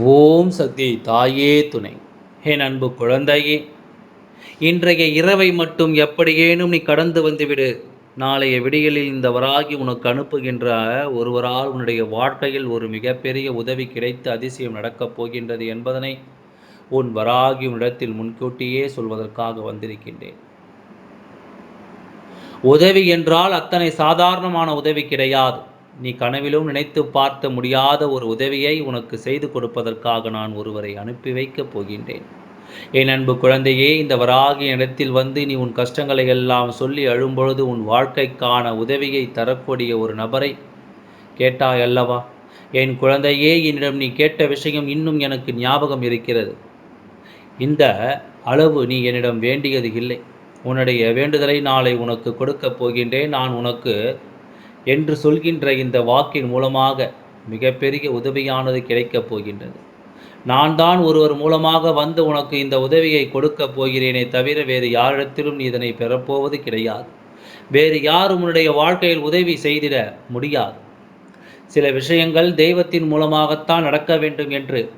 ஓம் சக்தி தாயே துணை. என் அன்பு குழந்தையே இன்றைய இரவை மட்டும் எப்படியேனும் நீ கடந்து வந்துவிடு. நாளைய விடியலில் இந்த வராகி உனக்கு அனுப்புகின்ற ஒருவரால் உன்னுடைய வாழ்க்கையில் ஒரு மிகப்பெரிய உதவி கிடைத்து அதிசயம் நடக்கப் போகின்றது என்பதனை உன் வராகி உன்னிடத்தில் முன்கூட்டியே சொல்வதற்காக வந்திருக்கின்றேன். உதவி என்றால் அத்தனை சாதாரணமான உதவி கிடையாது. நீ கனவிலும் நினைத்து பார்த்த முடியாத ஒரு உதவியை உனக்கு செய்து கொடுப்பதற்காக நான் ஒருவரை அனுப்பி வைக்கப் போகின்றேன். என் அன்பு குழந்தையே இந்த வராகிய இடத்தில் வந்து நீ உன் கஷ்டங்களை எல்லாம் சொல்லி அழும்பொழுது உன் வாழ்க்கைக்கான உதவியை தரக்கூடிய ஒரு நபரை கேட்டாய் அல்லவா? என் குழந்தையே என்னிடம் நீ கேட்ட விஷயம் இன்னும் எனக்கு ஞாபகம் இருக்கிறது. இந்த அளவு நீ என்னிடம் வேண்டியது இல்லை. உன்னுடைய வேண்டுதலை நாளை உனக்கு கொடுக்கப் போகின்றேன். நான் உனக்கு என்று சொல்கின்ற இந்த வாக்கின் மூலமாக மிகப்பெரிய உதவியானது கிடைக்கப் போகின்றது. நான் தான் ஒருவர் மூலமாக வந்து உனக்கு இந்த உதவியை கொடுக்கப் போகிறேனே தவிர வேறு யாரிடத்திலும் நீ இதனை பெறப்போவது கிடையாது. வேறு யாரும் உன்னுடைய வாழ்க்கையில் உதவி செய்திட முடியாது. சில விஷயங்கள் தெய்வத்தின் மூலமாகத்தான் நடக்க வேண்டும் என்று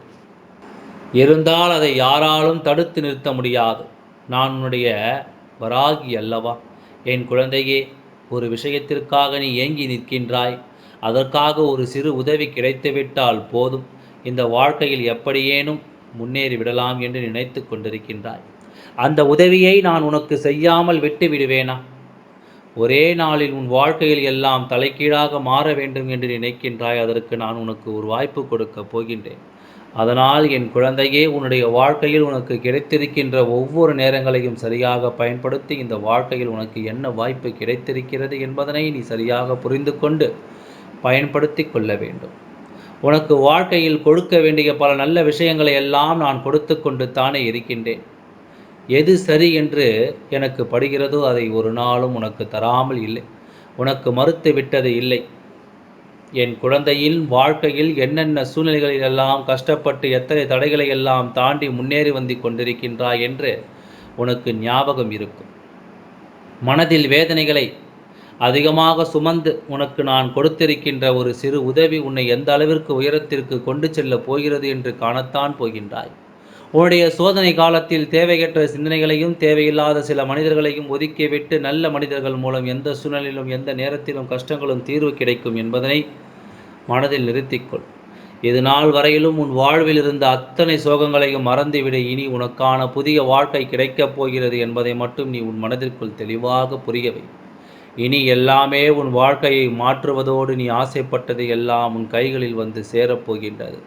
இருந்தால் அதை யாராலும் தடுத்து நிறுத்த முடியாது. நான் உன்னுடைய வராகி அல்லவா? என் குழந்தையே ஒரு விஷயத்திற்காக நீ ஏங்கி நிற்கின்றாய். அதற்காக ஒரு சிறு உதவி கிடைத்துவிட்டால் போதும். இந்த வாழ்க்கையில் எப்படியேனும் முன்னேறி விடலாம் என்று நினைத்து கொண்டிருக்கின்றாய். அந்த உதவியை நான் உனக்கு செய்யாமல் விட்டு விடுவேனா? ஒரே நாளில் உன் வாழ்க்கையில் எல்லாம் தலைக்கீழாக மாற வேண்டும் என்று நினைக்கின்றாய். அதற்கு நான் உனக்கு ஒரு வாய்ப்பு கொடுக்கப் போகின்றேன். அதனால் என் குழந்தையே உன்னுடைய வாழ்க்கையில் உனக்கு கிடைத்திருக்கின்ற ஒவ்வொரு நேரங்களையும் சரியாக பயன்படுத்தி இந்த வாழ்க்கையில் உனக்கு என்ன வாய்ப்பு கிடைத்திருக்கிறது என்பதனை நீ சரியாக புரிந்து கொண்டு பயன்படுத்தி கொள்ள வேண்டும். உனக்கு வாழ்க்கையில் கொடுக்க வேண்டிய பல நல்ல விஷயங்களை எல்லாம் நான் கொடுத்து கொண்டு தானே இருக்கின்றேன். எது சரி என்று எனக்கு படுகிறதோ அதை ஒரு நாளும் உனக்கு தராமல் இல்லை. உனக்கு மறுத்து விட்டது இல்லை. என் குழந்தையின் வாழ்க்கையில் என்னென்ன சூழ்நிலைகளில் எல்லாம் கஷ்டப்பட்டு எத்தனை தடைகளை எல்லாம் தாண்டி முன்னேறி வந்து கொண்டிருக்கின்றாய் என்று உனக்கு ஞாபகம் இருக்கும். மனதில் வேதனைகளை அதிகமாக சுமந்து உனக்கு நான் கொடுத்திருக்கின்ற ஒரு சிறு உதவி உன்னை எந்த அளவிற்கு உயரத்திற்கு கொண்டு செல்லப் போகிறது என்று காணத்தான் போகின்றாய். உன்னுடைய சோதனை காலத்தில் தேவையற்ற சிந்தனைகளையும் தேவையில்லாத சில மனிதர்களையும் ஒதுக்கிவிட்டு நல்ல மனிதர்கள் மூலம் எந்த சூழ்நிலையிலும் எந்த நேரத்திலும் கஷ்டங்களும் தீர்வு கிடைக்கும் என்பதனை மனதில் நிறுத்திக்கொள். இது நாள் வரையிலும் உன் வாழ்வில் இருந்த அத்தனை சோகங்களையும் மறந்துவிட. இனி உனக்கான புதிய வாழ்க்கை கிடைக்கப் போகிறது என்பதை மட்டும் நீ உன் மனதிற்குள் தெளிவாக புரியவை இனி எல்லாமே உன் வாழ்க்கையை மாற்றுவதோடு நீ ஆசைப்பட்டது எல்லாம் உன் கைகளில் வந்து சேரப்போகின்றது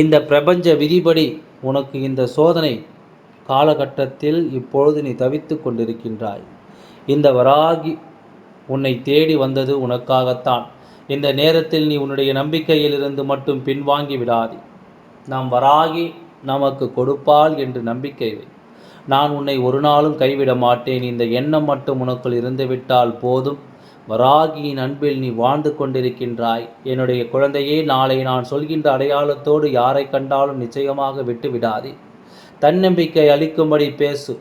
இந்த பிரபஞ்ச விதிபடி உனக்கு இந்த சோதனை காலகட்டத்தில் இப்பொழுது நீ தவித்து கொண்டிருக்கின்றாய். இந்த வராகி உன்னை தேடி வந்தது உனக்காகத்தான். இந்த நேரத்தில் நீ உன்னுடைய நம்பிக்கையிலிருந்து மட்டும் பின்வாங்கி விடாதே. நாம் வராகி நமக்கு கொடுப்பாள் என்று நம்பிக்கை வை. நான் உன்னை ஒரு நாளும் கைவிட மாட்டேன். இந்த எண்ணம் மட்டும் உனக்குள் இருந்துவிட்டால் போதும். வராகியின் அன்பில் நீ வாழ்ந்து கொண்டிருக்கின்றாய். என்னுடைய குழந்தையே நாளை நான் சொல்கின்ற அடையாளத்தோடு யாரை கண்டாலும் நிச்சயமாக விட்டு விடாதே. தன்னம்பிக்கை அளிக்கும்படி பேசு.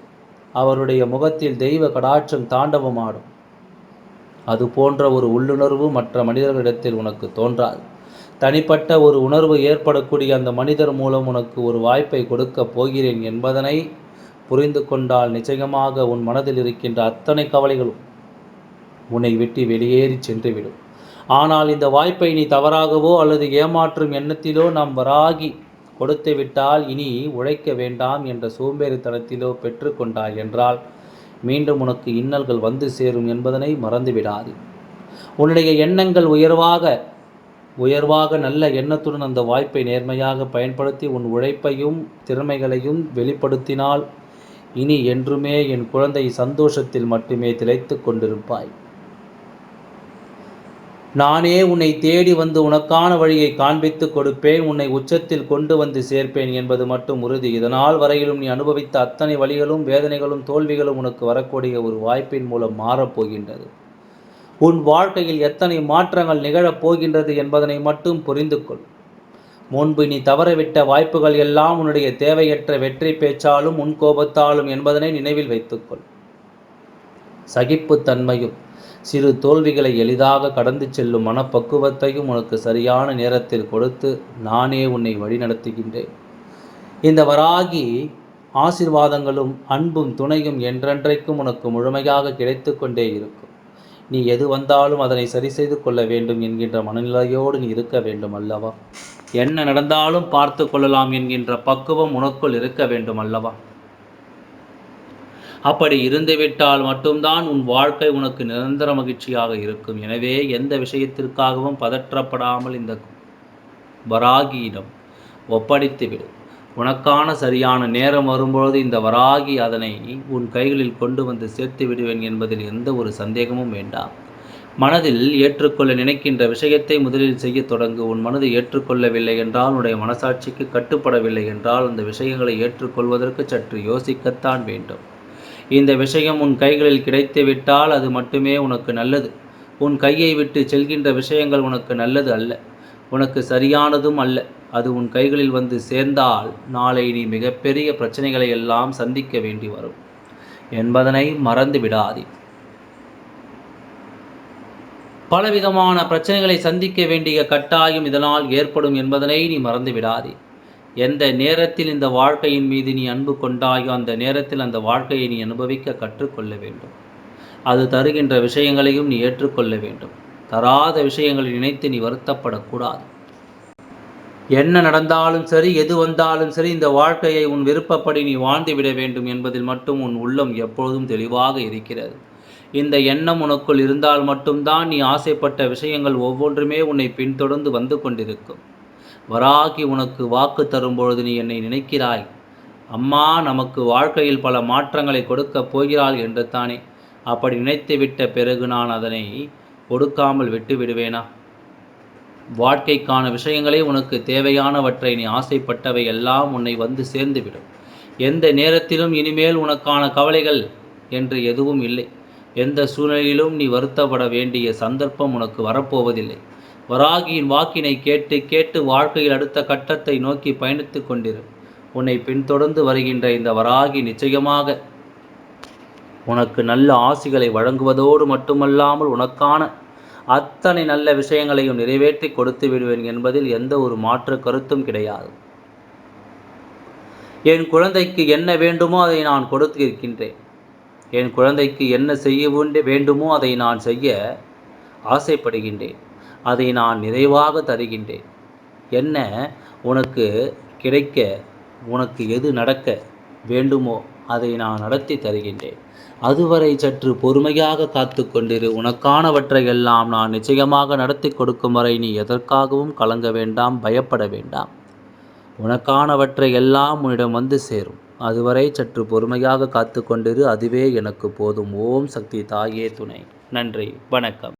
அவருடைய முகத்தில் தெய்வ கடாட்சம் தாண்டவமாடும். அது போன்ற ஒரு உள்ளுணர்வு மற்ற மனிதர்களிடத்தில் உனக்கு தோன்றாது. தனிப்பட்ட ஒரு உணர்வு ஏற்படக்கூடிய அந்த மனிதர் மூலம் உனக்கு ஒரு வாய்ப்பை கொடுக்கப் போகிறேன் என்பதனை புரிந்து கொண்டால் நிச்சயமாக உன் மனதில் இருக்கின்ற அத்தனை கவலைகளும் உன்னை விட்டு வெளியேறி சென்றுவிடும். ஆனால் இந்த வாய்ப்பை நீ தவறாகவோ அல்லது ஏமாற்றும் எண்ணத்திலோ நாம் வராகி கொடுத்து விட்டால் இனி உழைக்க வேண்டாம் என்ற சோம்பேறித்தனத்திலோ பெற்றுக்கொண்டாய் என்றால் மீண்டும் உனக்கு இன்னல்கள் வந்து சேரும் என்பதனை மறந்துவிடாது. உன்னுடைய எண்ணங்கள் உயர்வாக உயர்வாக நல்ல எண்ணத்துடன் அந்த வாய்ப்பை நேர்மையாக பயன்படுத்தி உன் உழைப்பையும் திறமைகளையும் வெளிப்படுத்தினால் இனி என்றுமே என் குழந்தை சந்தோஷத்தில் மட்டுமே திளைத்து கொண்டிருப்பாய். நானே உன்னை தேடி வந்து உனக்கான வழியை காண்பித்து கொடுப்பேன். உன்னை உச்சத்தில் கொண்டு வந்து சேர்ப்பேன் என்பது மட்டும் உறுதி. இதனால் வரையிலும் நீ அனுபவித்த அத்தனை வழிகளும் வேதனைகளும் தோல்விகளும் உனக்கு வரக்கூடிய ஒரு வாய்ப்பின் மூலம் மாறப்போகின்றது உன் வாழ்க்கையில் எத்தனை மாற்றங்கள் நிகழப் போகின்றது என்பதனை மட்டும் புரிந்து கொள். முன்பு நீ தவறவிட்ட வாய்ப்புகள் எல்லாம் உன்னுடைய தேவையற்ற வெற்றி பேச்சாலும் முன்கோபத்தாலும் என்பதனை நினைவில் வைத்துக்கொள் சகிப்புத்தன்மையும் சிறு தோல்விகளை எளிதாக கடந்து செல்லும் மனப்பக்குவத்தையும் உனக்கு சரியான நேரத்தில் கொடுத்து நானே உன்னை வழிநடத்துகின்றேன். இந்த வராகி ஆசிர்வாதங்களும் அன்பும் துணையும் என்றென்றைக்கும் உனக்கு முழுமையாக கிடைத்து கொண்டே இருக்கும். நீ எது வந்தாலும் அதனை சரி செய்து கொள்ள வேண்டும் என்கின்ற மனநிலையோடு நீ இருக்க வேண்டும் அல்லவா? என்ன நடந்தாலும் பார்த்து கொள்ளலாம் என்கின்ற பக்குவம் உனக்குள் இருக்க வேண்டும் அல்லவா? அப்படி இருந்துவிட்டால் மட்டும்தான் உன் வாழ்க்கை உனக்கு நிரந்தர மகிழ்ச்சியாக இருக்கும். எனவே எந்த விஷயத்திற்காகவும் பதற்றப்படாமல் இந்த வராகியிடம் ஒப்படைத்துவிடு. உனக்கான சரியான நேரம் வரும்பொழுது இந்த வராகி அதனை உன் கைகளில் கொண்டு வந்து சேர்த்து விடுவேன் என்பதில் எந்த ஒரு சந்தேகமும் வேண்டாம். மனதில் ஏற்றுக்கொள்ள நினைக்கின்ற விஷயத்தை முதலில் செய்ய தொடங்கு. உன் மனதை ஏற்றுக்கொள்ளவில்லை என்றால் உன்னுடைய மனசாட்சிக்கு கட்டுப்படவில்லை என்றால் அந்த விஷயங்களை ஏற்றுக்கொள்வதற்கு சற்று யோசிக்கத்தான் வேண்டும். இந்த விஷயம் உன் கைகளில் கிடைத்துவிட்டால் அது மட்டுமே உனக்கு நல்லது. உன் கையை விட்டு செல்கின்ற விஷயங்கள் உனக்கு நல்லது அல்ல. உனக்கு சரியானதும் அல்ல. அது உன் கைகளில் வந்து சேர்ந்தால் நாளை நீ மிகப்பெரிய பிரச்சனைகளை எல்லாம் சந்திக்க வேண்டி வரும். என்பதனை மறந்து விடாதே. பலவிதமான பிரச்சனைகளை சந்திக்க வேண்டிய கட்டாயம் இதனால் ஏற்படும் என்பதனை நீ மறந்து விடாதே. எந்த நேரத்தில் இந்த வாழ்க்கையின் மீது நீ அன்பு கொண்டாயோ அந்த நேரத்தில் அந்த வாழ்க்கையை நீ அனுபவிக்க கற்றுக்கொள்ள வேண்டும். அது தருகின்ற விஷயங்களையும் நீ ஏற்றுக்கொள்ள வேண்டும். தராத விஷயங்களை நினைத்து நீ வருத்தப்படக்கூடாது. என்ன நடந்தாலும் சரி எது வந்தாலும் சரி இந்த வாழ்க்கையை உன் விருப்பப்படி நீ வாழ்ந்து விட வேண்டும் என்பதில் மட்டும் உன் உள்ளம் எப்பொழுதும் தெளிவாக இருக்கிறது. இந்த எண்ணம் உனக்குள் இருந்தால் மட்டும்தான் நீ ஆசைப்பட்ட விஷயங்கள் ஒவ்வொன்றுமே உன்னை பின்தொடர்ந்து வந்து கொண்டிருக்கும். வராகி உனக்கு வாக்கு தரும்பொழுது நீ என்னை நினைக்கிறாய்? அம்மா நமக்கு வாழ்க்கையில் பல மாற்றங்களை கொடுக்கப் போகிறாள் என்று தானே அப்படி நினைத்துவிட்ட பிறகு நான் அதனை கொடுக்காமல் விட்டு விடுவேனா வாழ்க்கைக்கான விஷயங்களே உனக்கு தேவையானவற்றை நீ ஆசைப்பட்டவை எல்லாம் உன்னை வந்து சேர்ந்துவிடும். எந்த நேரத்திலும் இனிமேல் உனக்கான கவலைகள் என்று எதுவும் இல்லை. எந்த சூழ்நிலையிலும் நீ வருத்தப்பட வேண்டிய சந்தர்ப்பம் உனக்கு வரப்போவதில்லை. வராகியின் வாக்கினை கேட்டு கேட்டு வாழ்க்கையில் அடுத்த கட்டத்தை நோக்கி பயணித்து கொண்டிரு. உன்னை பின்தொடர்ந்து வருகின்ற இந்த வராகி நிச்சயமாக உனக்கு நல்ல ஆசிகளை வழங்குவதோடு மட்டுமல்லாமல் உனக்கான அத்தனை நல்ல விஷயங்களையும் நிறைவேற்றி கொடுத்து விடுவேன் என்பதில் எந்த ஒரு மாற்று கருத்தும் கிடையாது. என் குழந்தைக்கு என்ன வேண்டுமோ அதை நான் கொடுத்து இருக்கின்றேன். என் குழந்தைக்கு என்ன செய்ய வேண்டுமோ அதை நான் செய்ய ஆசைப்படுகின்றேன். அதை நான் நிறைவாக தருகின்றேன். என்ன உனக்கு கிடைக்க உனக்கு எது நடக்க வேண்டுமோ அதை நான் நடத்தி தருகின்றேன். அதுவரை சற்று பொறுமையாக காத்து கொண்டிரு. உனக்கானவற்றை எல்லாம் நான் நிச்சயமாக நடத்தி கொடுக்கும் வரை நீ எதற்காகவும் கலங்க வேண்டாம் பயப்பட வேண்டாம். உனக்கானவற்றை எல்லாம் உன்னிடம் வந்து சேரும். அதுவரை சற்று பொறுமையாக காத்து கொண்டிரு. அதுவே எனக்கு போதும். ஓம் சக்தி தாயே துணை. நன்றி. வணக்கம்.